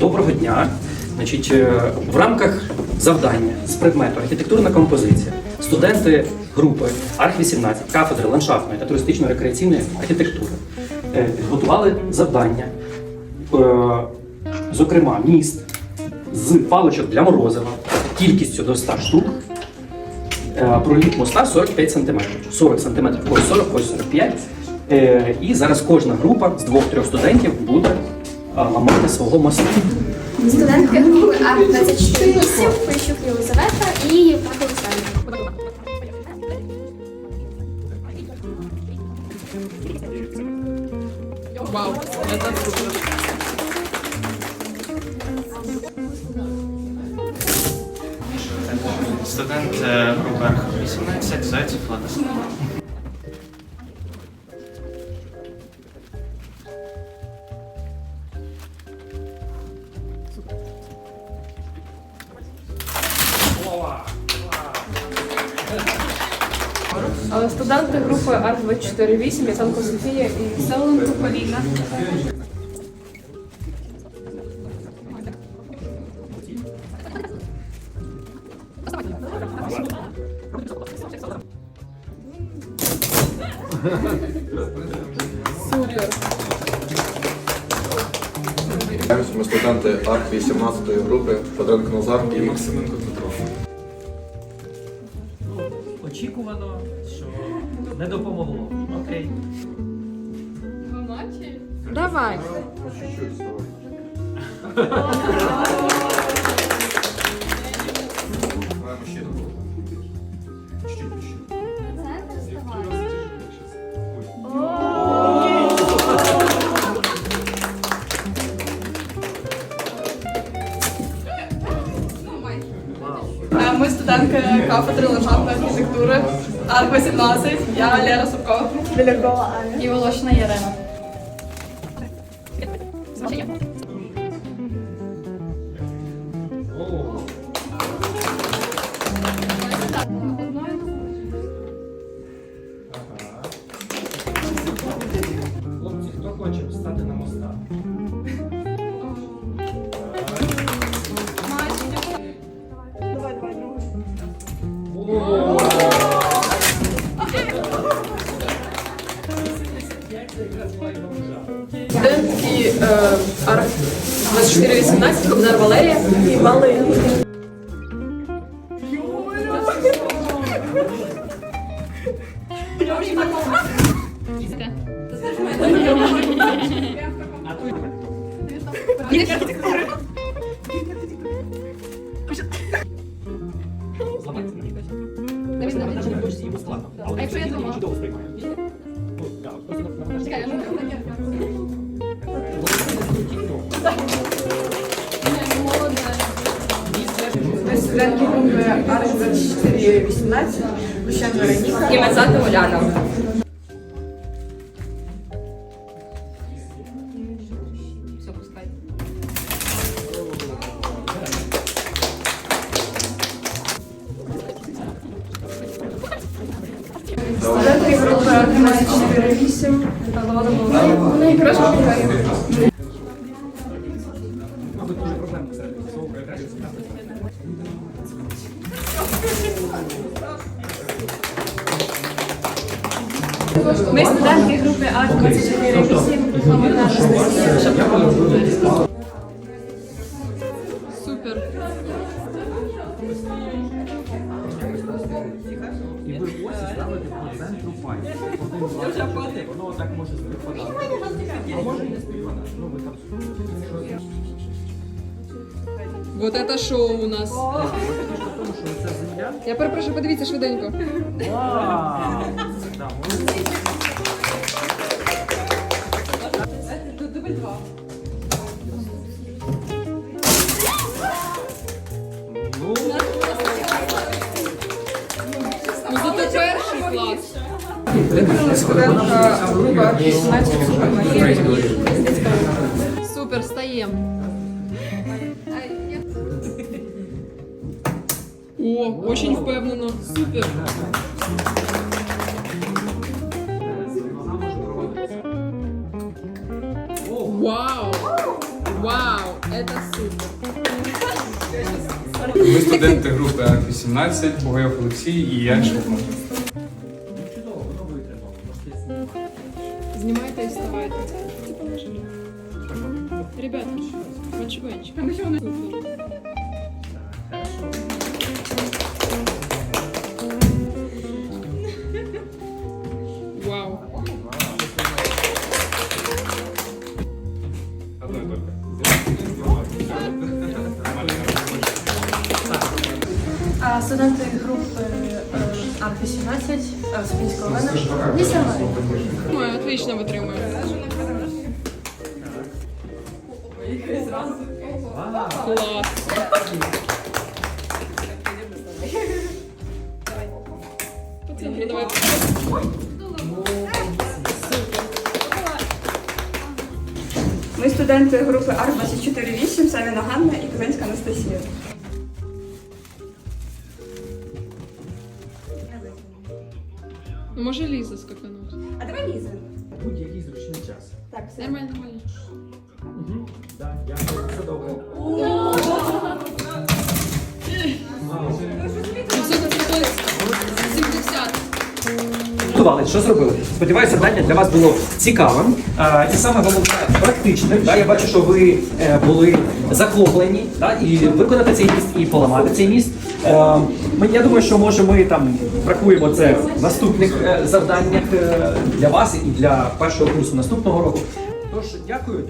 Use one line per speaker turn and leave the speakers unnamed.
Доброго дня. Значить, е, в рамках завдання з предмету архітектурна композиція студенти групи Арх-18 кафедри ландшафтної та туристично-рекреаційної архітектури е, підготували завдання, е, зокрема, міст з паличок для морозива кількістю до 100 штук. Проліт моста 45 см. 40 см, ось 40, ось 45. Е, І зараз кожна група з двох-трьох студентів буде ламати свого моста.
Студентки групи А-24 Пищук Єлизавета і Євпак Олександр.
Вау, это супер.
Студент е, групи Арх 18 Зайцев Владислав.
Студенти групи Арт-248, Яценко Софія і Селенко Поліна. Супер.
Ми студенти арт 18 групи Федоренко Назар і Максименко Дмитро.
Очікувано, не допомогло. Окей.
Давай.
Маємо ще
Е, Ми студентки кафедри ландшафтної архітектури Арт-18. Я Лера Савкова. Білякова Аня.
І Волошина Ярина.
Студентки е, Арт-2418, Кобзар Валерія і Малина.
Зламайте мені. Навіть не хочеться її складно. Але
якщо я
її
зламаю?
чудово сприймає. Ну, на
студентки групи Арт-2418. Лущан Вероніка.
І Мецата звати
1348.
Ми студенти групи
А24 8 центру пальця. Воно так може співпадати. А може і не співпадати. Ну, ви там що
Вот это шоу у нас. Я перепрошую, подивіться швиденько.
Вау! Да,
перший клас.
Студентка групи Арт-18.
Супер, стаємо. О, очень впевнено. Супер. Вау! Вау, это супер.
Ми студенти групи АРК-18, Бугаєв Олексій і я Шухман.
Знімайте і вставайте. Це положення. Ребята, потихонечку. А чого не супер? Вау.
Одно только.
Студенти групи АРК-18 Софійського Олена. Місія
Ой, отлично витримує. Клас. Давай.
Ми студенти групи АР-248, Савіна Ганна і Кубинська Анастасія.
Може Ліза скакануть.
А давай Ліза.
Будь-який зручний час.
Так, все.
Нормально, нормально.
Угу. Так, дякую. Все добре.
Все це 70.
Готували, що зробили? Сподіваюся, завдання для вас було цікавим а, і саме головне практичним. Да? Я бачу, що ви е, були захоплені да? і виконати цей міст, і поламати цей міст. Е, ми, я думаю, що може ми там врахуємо це в наступних е, завданнях е, для вас і для першого курсу наступного року. Тож, дякую.